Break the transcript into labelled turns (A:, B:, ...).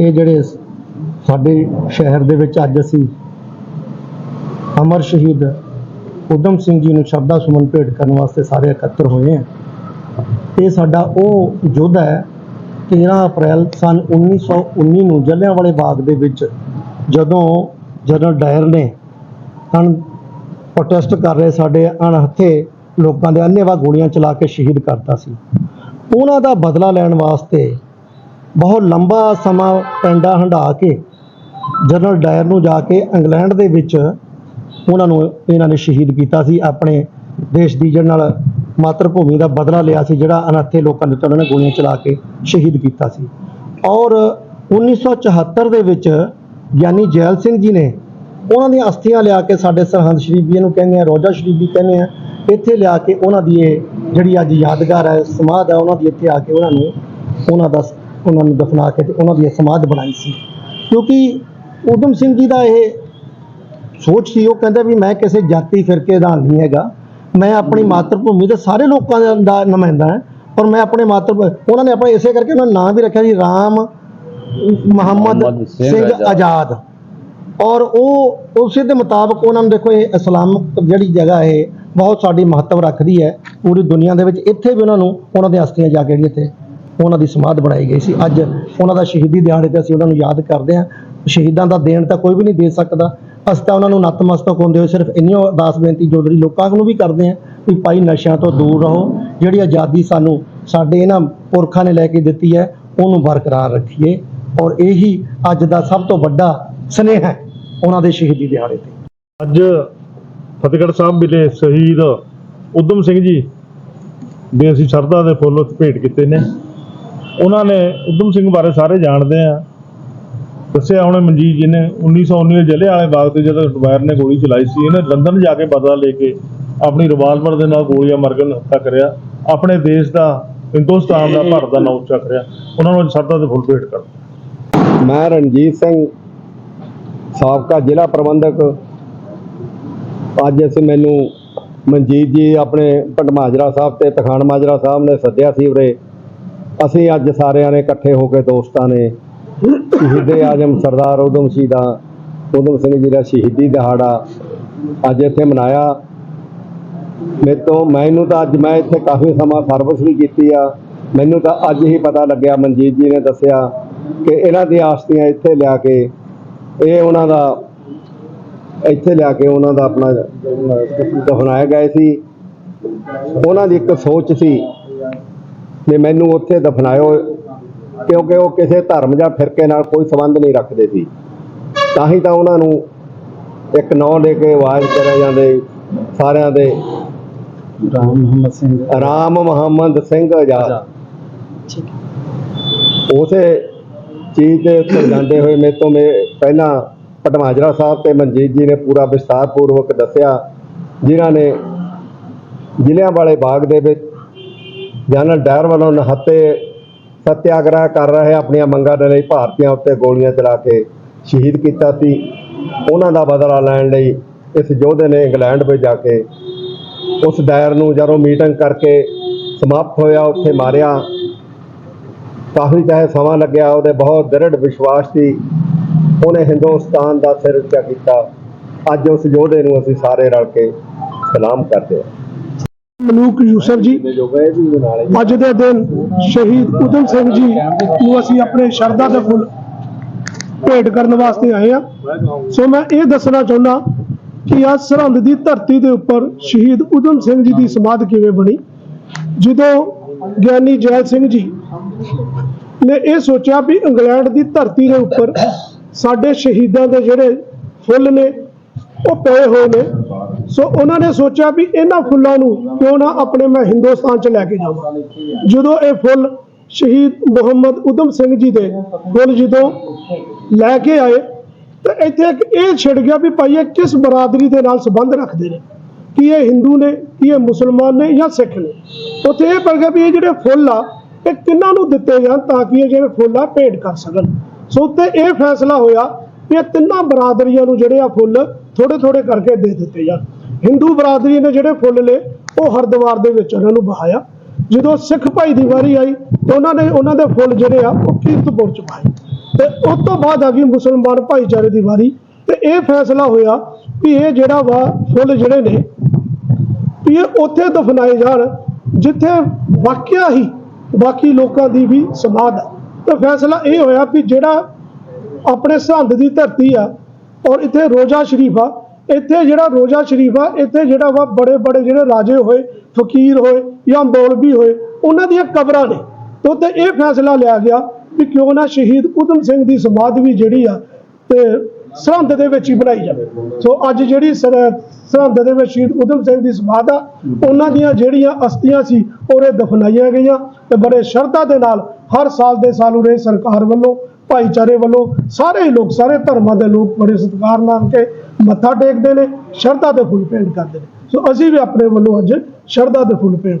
A: ਇਹ ਜਿਹੜੇ ਸਾਡੇ ਸ਼ਹਿਰ ਦੇ ਵਿੱਚ ਅੱਜ ਅਸੀਂ ਅਮਰ ਸ਼ਹੀਦ ਉਦਮ ਸਿੰਘ ਜੀ ਨੂੰ ਸ਼ਰਧਾ ਸੁਮਨ ਭੇਟ ਕਰਨ ਵਾਸਤੇ ਸਾਰੇ ਇਕੱਤਰ ਹੋਏ ਹਾਂ ਇਹ ਸਾਡਾ ਉਹ ਯੁੱਧ ਹੈ 13 ਅਪ੍ਰੈਲ ਸਨ 1919 ਨੂੰ ਜਲਿਆਂਵਾਲੇ ਬਾਗ ਦੇ ਵਿੱਚ ਜਦੋਂ ਜਨਰਲ ਡਾਇਰ ਨੇ ਅਣ ਪ੍ਰੋਟੈਸਟ ਕਰ ਰਹੇ ਸਾਡੇ ਅਣਹੱਥੇ ਲੋਕਾਂ ਦੇ ਅੰਨ੍ਹੇਵਾਹ ਗੋਲੀਆਂ ਚਲਾ ਕੇ ਸ਼ਹੀਦ ਕਰਤਾ ਸੀ। ਉਹਨਾਂ ਦਾ ਬਦਲਾ ਲੈਣ ਵਾਸਤੇ ਬਹੁਤ ਲੰਬਾ ਸਮਾਂ ਪੈਂਡਾ ਹੰਢਾ ਕੇ ਜਨਰਲ ਡਾਇਰ ਨੂੰ ਜਾ ਕੇ ਇੰਗਲੈਂਡ ਦੇ ਵਿੱਚ ਉਹਨਾਂ ਨੂੰ ਇਹਨਾਂ ਨੇ ਸ਼ਹੀਦ ਕੀਤਾ ਸੀ, ਆਪਣੇ ਦੇਸ਼ ਦੀ ਜਿਹਦੇ ਨਾਲ ਮਾਤਰ ਭੂਮੀ ਦਾ ਬਦਲਾ ਲਿਆ ਸੀ, ਜਿਹੜਾ ਅਨਾਥੇ ਲੋਕਾਂ ਦੇ ਉੱਤੇ ਉਹਨਾਂ ਨੇ ਗੋਲੀਆਂ ਚਲਾ ਕੇ ਸ਼ਹੀਦ ਕੀਤਾ ਸੀ। ਔਰ 1974 ਦੇ ਵਿੱਚ ਗਿਆਨੀ ਜੈਲ ਸਿੰਘ ਜੀ ਨੇ ਉਹਨਾਂ ਦੀਆਂ ਅਸਥੀਆਂ ਲਿਆ ਕੇ ਸਾਡੇ ਸਰਹੰਦ ਸ਼ਰੀਫ ਨੂੰ ਕਹਿੰਦੇ ਆ, ਰੋਜ਼ਾ ਸ਼ਰੀਫ ਕਹਿੰਦੇ ਆ, ਇੱਥੇ ਲਿਆ ਕੇ ਉਹਨਾਂ ਦੀ ਇਹ ਜਿਹੜੀ ਅੱਜ ਯਾਦਗਾਰ ਹੈ, ਸਮਾਧ ਹੈ, ਉਹਨਾਂ ਦੀ ਇੱਥੇ ਆ ਕੇ ਉਹਨਾਂ ਨੂੰ ਉਹਨਾਂ ਦਾ ਉਹਨਾਂ ਨੂੰ ਦਫਨਾ ਕੇ ਤੇ ਉਹਨਾਂ ਦੀ ਸਮਾਧ ਬਣਾਈ ਸੀ। ਕਿਉਂਕਿ ਊਧਮ ਸਿੰਘ ਜੀ ਦਾ ਇਹ ਸੋਚ ਸੀ ਉਹ ਕਹਿੰਦਾ ਵੀ ਮੈਂ ਕਿਸੇ ਜਾਤੀ ਫਿਰਕੇ ਦਾ ਨਹੀਂ ਹੈਗਾ। ਮੈਂ ਆਪਣੀ ਮਾਤਰ ਭੂਮੀ ਦੇ ਸਾਰੇ ਲੋਕਾਂ ਦਾ- ਦਾ ਨੁਮਾਇੰਦਾ ਹਾਂ ਪਰ ਮੈਂ ਆਪਣੇ ਮਾਤਰ ਉਹਨਾਂ ਨੇ ਆਪਣੇ ਇਸੇ ਕਰਕੇ ਉਹਨਾਂ ਦਾ ਨਾਮ ਵੀ ਰੱਖਿਆ ਸੀ ਰਾਮ ਮੁਹੰਮਦ
B: ਸਿੰਘ ਆਜ਼ਾਦ।
A: ਔਰ ਉਹ ਉਸੇ ਦੇ ਮੁਤਾਬਕ ਉਹਨਾਂ ਨੂੰ ਦੇਖੋ ਇਹ ਇਸਲਾਮਿਕ ਜਿਹੜੀ ਜਗ੍ਹਾ ਹੈ ਬਹੁਤ ਸਾਡੀ ਮਹੱਤਵ ਰੱਖਦੀ ਹੈ। ਪੂਰੀ ਦੁਨੀਆ ਦੇ ਵਿੱਚ ਇੱਥੇ ਵੀ ਉਹਨਾਂ ਨੂੰ ਉਹਨਾਂ ਦੀਆਂ ਹਸਤੀਆਂ ਜਾ ਕੇ ਜਿਹੜੀ ਇੱਥੇ ਉਹਨਾਂ ਦੀ ਸਮਾਧ ਬਣਾਈ ਗਈ ਸੀ। ਅੱਜ ਉਹਨਾਂ ਦਾ ਸ਼ਹੀਦੀ ਦਿਹਾੜੇ ਤੇ ਅਸੀਂ ਉਹਨਾਂ ਨੂੰ ਯਾਦ ਕਰਦੇ ਹਾਂ। ਸ਼ਹੀਦਾਂ ਦਾ ਦੇਣ ਤਾਂ ਕੋਈ ਵੀ ਨਹੀਂ ਦੇ ਸਕਦਾ। ਅਸੀਂ ਤਾਂ ਉਹਨਾਂ ਨੂੰ ਨਤਮਸਤਕ ਹੁੰਦੇ ਹੋਏ ਸਿਰਫ ਇੰਨੀ ਅਰਦਾਸ ਬੇਨਤੀ ਜੋਦਰੀ ਲੋਕਾਂ ਨੂੰ ਵੀ ਕਰਦੇ ਹਾਂ ਵੀ ਭਾਈ ਨਸ਼ਿਆਂ ਤੋਂ ਦੂਰ ਰਹੋ। ਜਿਹੜੀ ਆਜ਼ਾਦੀ ਸਾਨੂੰ ਸਾਡੇ ਇਹਨਾਂ ਪੁਰਖਾਂ ਨੇ ਲੈ ਕੇ ਦਿੱਤੀ ਹੈ, ਉਹਨੂੰ ਬਰਕਰਾਰ ਰੱਖੀਏ। ਔਰ ਇਹੀ ਅੱਜ ਦਾ ਸਭ ਤੋਂ ਵੱਡਾ ਸਨੇਹ ਹੈ ਉਹਨਾਂ ਦੇ ਸ਼ਹੀਦੀ ਦਿਹਾੜੇ ਤੇ।
C: ਅੱਜ ਫਤਿਹਗੜ੍ਹ ਸਾਹਿਬ ਮਿਲੇ ਸ਼ਹੀਦ ਉਦਮ ਸਿੰਘ ਜੀ ਦੇ ਅਸੀਂ ਸ਼ਰਧਾ ਦੇ ਫੁੱਲ ਭੇਟ ਕੀਤੇ ਨੇ। ਉਹਨਾਂ ਨੇ ਉਦਮ ਸਿੰਘ ਬਾਰੇ ਸਾਰੇ ਜਾਣਦੇ ਆ। ਦੱਸਿਆ ਉਹਨੇ ਮਨਜੀਤ ਜੀ ਨੇ 1919 ਦੇ ਜਲਿਆਂ ਵਾਲੇ ਬਾਗ ਤੇ ਜਦੋਂ ਡੁਬਾਇਰ ਨੇ ਗੋਲੀ ਚਲਾਈ ਸੀ, ਇਹਨੇ ਲੰਡਨ ਜਾ ਕੇ ਬਦਲਾ ਲੈ ਕੇ ਆਪਣੀ ਰਿਵਾਲਵਰ ਦੇ ਨਾਲ ਗੋਲੀਆਂ ਮਾਰ ਕੇ ਉਹਨੂੰ ਕਰਿਆ। ਆਪਣੇ ਦੇਸ਼ ਦਾ, ਹਿੰਦੁਸਤਾਨ ਦਾ, ਭਾਰਤ ਦਾ ਨਾਂ ਉੱਚਾ ਕਰਿਆ। ਉਹਨਾਂ ਨੂੰ ਅੱਜ ਸ਼ਰਧਾ ਦੇ ਫੁੱਲ ਭੇਟ ਕਰ
D: ਮੈਂ ਰਣਜੀਤ ਸਿੰਘ, ਸਾਬਕਾ ਜ਼ਿਲ੍ਹਾ ਪ੍ਰਬੰਧਕ। ਅੱਜ ਅਸੀਂ ਮੈਨੂੰ ਮਨਜੀਤ ਜੀ ਆਪਣੇ ਪਿੰਡ ਸਾਹਿਬ ਤੇ ਤਖਾਣ ਮਾਜਰਾ ਸਾਹਿਬ ਨੇ ਸੱਦਿਆ ਸੀ ਉਰੇ। ਅਸੀਂ ਅੱਜ ਸਾਰਿਆਂ ਨੇ ਇਕੱਠੇ ਹੋ ਕੇ ਦੋਸਤਾਂ ਨੇ ਸ਼ਹੀਦੇ ਆਜਮ ਸਰਦਾਰ ਉਦਮ ਸਿੰਘ ਦਾ ਉਦਮ ਸਿੰਘ ਜੀ ਦਾ ਸ਼ਹੀਦੀ ਦਿਹਾੜਾ ਅੱਜ ਇੱਥੇ ਮਨਾਇਆ। ਮੇਰੇ ਤੋਂ ਮੈਨੂੰ ਤਾਂ ਅੱਜ ਮੈਂ ਇੱਥੇ ਕਾਫੀ ਸਮਾਂ ਸਰਵਿਸ ਵੀ ਕੀਤੀ ਆ। ਮੈਨੂੰ ਤਾਂ ਅੱਜ ਹੀ ਪਤਾ ਲੱਗਿਆ, ਮਨਜੀਤ ਜੀ ਨੇ ਦੱਸਿਆ ਕਿ ਇਹਨਾਂ ਦੀਆਂ ਆਸਤੀਆਂ ਇੱਥੇ ਲਿਆ ਕੇ, ਇਹ ਉਹਨਾਂ ਦਾ ਇੱਥੇ ਲਿਆ ਕੇ ਉਹਨਾਂ ਦਾ ਆਪਣਾ ਦਫਨਾਏ ਗਏ ਸੀ। ਉਹਨਾਂ ਦੀ ਇੱਕ ਸੋਚ ਸੀ ਕਿ ਮੈਨੂੰ ਉੱਥੇ ਦਫਨਾਇਓ ਕਿਉਂਕਿ ਉਹ ਕਿਸੇ ਧਰਮ ਜਾਂ ਫਿਰਕੇ ਨਾਲ ਕੋਈ ਸੰਬੰਧ ਨਹੀਂ ਰੱਖਦੇ ਸੀ। ਤਾਂ ਹੀ ਤਾਂ ਉਹਨਾਂ ਨੂੰ ਇੱਕ ਨਾਂ ਲੈ ਕੇ ਆਵਾਜ਼ ਕਰਿਆ ਜਾਂਦੇ ਸਾਰਿਆਂ ਦੇ।
A: ਰਾਮ ਮੁਹੰਮਦ ਸਿੰਘ।
D: ਰਾਮ ਮੁਹੰਮਦ ਸਿੰਘ ਆਜ਼ਾਦ। ਉਸੇ ਚੀਜ਼ ਦੇ ਉੱਤੇ ਜਾਂਦੇ ਹੋਏ ਮੇਰੇ ਤੋਂ ਮੇ ਪਹਿਲਾਂ ਪਟਮਾਜਰਾ ਸਾਹਿਬ ਤੇ ਮਨਜੀਤ ਜੀ ਨੇ ਪੂਰਾ ਵਿਸਤਾਰ ਪੂਰਵਕ ਦੱਸਿਆ ਜਿਨ੍ਹਾਂ ਨੇ ਜ਼ਿਲ੍ਹਿਆਂ ਵਾਲੇ ਬਾਗ ਦੇ ਵਿੱਚ ਜਨਰਲ ਡਾਇਰ ਵੱਲੋਂ ਨਹੱਤੇ ਸਤਿਆਗ੍ਰਹਿ ਕਰ ਰਹੇ ਆਪਣੀਆਂ ਮੰਗਾਂ ਦੇ ਲਈ ਭਾਰਤੀਆਂ ਉੱਤੇ ਗੋਲੀਆਂ ਚਲਾ ਕੇ ਸ਼ਹੀਦ ਕੀਤਾ ਸੀ। ਉਹਨਾਂ ਦਾ ਬਦਲਾ ਲੈਣ ਲਈ ਇਸ ਯੋਧੇ ਨੇ ਇੰਗਲੈਂਡ ਵਿੱਚ ਜਾ ਕੇ ਉਸ ਡਾਇਰ ਨੂੰ ਜਦੋਂ ਮੀਟਿੰਗ ਕਰਕੇ ਸਮਾਪਤ ਹੋਇਆ, ਉੱਥੇ ਮਾਰਿਆ। ਕਾਫੀ ਚਾਹੇ ਸਮਾਂ ਲੱਗਿਆ, ਉਹਦੇ ਬਹੁਤ ਦ੍ਰਿੜ ਵਿਸ਼ਵਾਸ ਸੀ। ਉਹਨੇ ਹਿੰਦੁਸਤਾਨ ਦਾ ਸਿਰ ਉੱਚਾ ਕੀਤਾ। ਅੱਜ ਉਸ ਯੋਧੇ ਨੂੰ ਅਸੀਂ ਸਾਰੇ ਰਲ ਕੇ ਸਲਾਮ ਕਰਦੇ ਹਾਂ।
E: ਮਲੂਕ ਯੂਸਫ ਜੀ ਅੱਜ ਦੇ ਦਿਨ ਸ਼ਹੀਦ ਉਦਮ ਸਿੰਘ ਜੀ ਨੂੰ ਅਸੀਂ ਆਪਣੇ ਸ਼ਰਧਾ ਦੇ ਫੁੱਲ ਭੇਟ ਕਰਨ ਵਾਸਤੇ ਆਏ ਆ ਸੋ ਮੈਂ ਇਹ ਦੱਸਣਾ ਚਾਹੁੰਦਾ ਕਿ ਅੱਜ ਸਰਹੰਦ ਦੀ ਧਰਤੀ ਦੇ ਉੱਪਰ ਸ਼ਹੀਦ ਉਦਮ ਸਿੰਘ ਜੀ ਦੀ ਸਮਾਧ ਕਿਵੇਂ ਬਣੀ ਜਦੋਂ ਗਿਆਨੀ ਜੈਲ ਸਿੰਘ ਜੀ ਨੇ ਇਹ ਸੋਚਿਆ ਵੀ ਇੰਗਲੈਂਡ ਦੀ ਧਰਤੀ ਦੇ ਉੱਪਰ ਸਾਡੇ ਸ਼ਹੀਦਾਂ ਦੇ ਜਿਹੜੇ ਫੁੱਲ ਨੇ ਉਹ ਪਏ ਹੋਏ ਨੇ। ਸੋ ਉਹਨਾਂ ਨੇ ਸੋਚਿਆ ਵੀ ਇਹਨਾਂ ਫੁੱਲਾਂ ਨੂੰ ਕਿਉਂ ਨਾ ਆਪਣੇ ਮੈਂ ਹਿੰਦੁਸਤਾਨ ਚ ਲੈ ਕੇ ਜਾਵਾਂ। ਜਦੋਂ ਇਹ ਫੁੱਲ ਸ਼ਹੀਦ ਮੁਹੰਮਦ ਉਦਮ ਸਿੰਘ ਜੀ ਦੇ ਫੁੱਲ ਜਦੋਂ ਲੈ ਕੇ ਆਏ, ਤਾਂ ਇੱਥੇ ਇੱਕ ਇਹ ਛਿੜ ਗਿਆ ਵੀ ਭਾਈ ਇਹ ਕਿਸ ਬਰਾਦਰੀ ਦੇ ਨਾਲ ਸੰਬੰਧ ਰੱਖਦੇ ਨੇ? ਕੀ ਇਹ ਹਿੰਦੂ ਨੇ, ਕੀ ਇਹ ਮੁਸਲਮਾਨ ਨੇ ਜਾਂ ਸਿੱਖ ਨੇ? ਉੱਥੇ ਇਹ ਪੜ ਗਿਆ ਵੀ ਇਹ ਜਿਹੜੇ ਫੁੱਲ ਆ, ਇਹ ਕਿੰਨਾਂ ਨੂੰ ਦਿੱਤੇ ਜਾਣ ਤਾਂ ਕਿ ਇਹ ਜਿਹੜੇ ਫੁੱਲ ਆ ਭੇਟ ਕਰ ਸਕਣ। ਸੋ ਉੱਤੇ ਇਹ ਫੈਸਲਾ ਹੋਇਆ ਵੀ ਇਹ ਤਿੰਨਾਂ ਬਰਾਦਰੀਆਂ ਨੂੰ ਜਿਹੜੇ ਆ ਫੁੱਲ ਥੋੜੇ ਥੋੜੇ ਕਰਕੇ ਦੇ ਦਿੱਤੇ ਜਾਣ। ਹਿੰਦੂ ਬਰਾਦਰੀ ਨੇ ਜਿਹੜੇ ਫੁੱਲ ਲਏ, ਉਹ ਹਰਿਦੁਆਰ ਦੇ ਵਿੱਚ ਉਹਨਾਂ ਨੂੰ ਬਹਾਇਆ ਜਦੋਂ ਸਿੱਖ ਭਾਈ ਦੀ ਵਾਰੀ ਆਈ, ਤਾਂ ਉਹਨਾਂ ਨੇ ਉਹਨਾਂ ਦੇ ਫੁੱਲ ਜਿਹੜੇ ਆ, ਉਹ ਕੀਰਤਪੁਰ ਚ ਪਾਏ ਤੇ ਉਸ ਤੋਂ ਬਾਅਦ ਆ ਗਈ ਮੁਸਲਮਾਨ ਭਾਈਚਾਰੇ ਦੀ ਵਾਰੀ। ਤੇ ਇਹ ਫੈਸਲਾ ਹੋਇਆ ਵੀ ਇਹ ਜਿਹੜਾ ਵਾ ਫੁੱਲ ਜਿਹੜੇ ਨੇ, ਵੀ ਇਹ ਉੱਥੇ ਦਫਨਾਏ ਜਾਣ, ਜਿੱਥੇ ਵਾਕਿਆ ਹੀ ਬਾਕੀ ਲੋਕਾਂ ਦੀ ਵੀ ਸਮਾਧ ਹੈ ਤੇ ਫੈਸਲਾ ਇਹ ਹੋਇਆ ਵੀ ਜਿਹੜਾ ਆਪਣੇ ਸਰਹੰਦ ਦੀ ਧਰਤੀ ਆ, ਔਰ ਇੱਥੇ ਰੋਜ਼ਾ ਸ਼ਰੀਫ ਆ ਇੱਥੇ ਜਿਹੜਾ ਰੋਜ਼ਾ ਸ਼ਰੀਫ ਆ, ਇੱਥੇ ਜਿਹੜਾ ਵਾ ਬੜੇ ਬੜੇ ਜਿਹੜੇ ਰਾਜੇ ਹੋਏ, ਫਕੀਰ ਹੋਏ ਜਾਂ ਮੌਲਵੀ ਹੋਏ, ਉਹਨਾਂ ਦੀਆਂ ਕਬਰਾਂ ਨੇ। ਤੇ ਉੱਥੇ ਇਹ ਫੈਸਲਾ ਲਿਆ ਗਿਆ ਵੀ ਕਿਉਂ ਨਾ ਸ਼ਹੀਦ ਊਧਮ ਸਿੰਘ ਦੀ ਸਮਾਧ ਵੀ ਜਿਹੜੀ ਆ ਤੇ ਸਰਹੰਦ ਦੇ ਵਿੱਚ ਹੀ ਬਣਾਈ ਜਾਵੇ। ਸੋ ਅੱਜ ਜਿਹੜੀ ਸਰ- ਸਰਹੰਦ ਦੇ ਵਿੱਚ ਸ਼ਹੀਦ ਊਧਮ ਸਿੰਘ ਦੀ ਸਮਾਧ ਆ, ਉਹਨਾਂ ਦੀਆਂ ਜਿਹੜੀਆਂ ਅਸਥੀਆਂ ਸੀ ਉਹਰੇ ਦਫਨਾਈਆਂ ਗਈਆਂ ਤੇ ਬੜੇ ਸ਼ਰਧਾ ਦੇ ਨਾਲ ਹਰ ਸਾਲ ਦੇ ਸਾਲ ਉਰੇ ਸਰਕਾਰ ਵੱਲੋਂ, ਭਾਈਚਾਰੇ ਵੱਲੋਂ ਸਾਰੇ ਹੀ ਲੋਕ, ਸਾਰੇ ਧਰਮਾਂ ਦੇ ਲੋਕ ਬੜੇ ਸਤਿਕਾਰ ਨਾਲ ਕੇ ਮੱਥਾ ਟੇਕਦੇ ਨੇ, ਸ਼ਰਧਾ ਦੇ ਫੁੱਲ ਭੇਂਟ ਕਰਦੇ ਨੇ। ਸੋ ਅਸੀਂ ਵੀ ਆਪਣੇ ਵੱਲੋਂ ਅੱਜ ਸ਼ਰਧਾ ਦੇ ਫੁੱਲ ਭੇਂਟ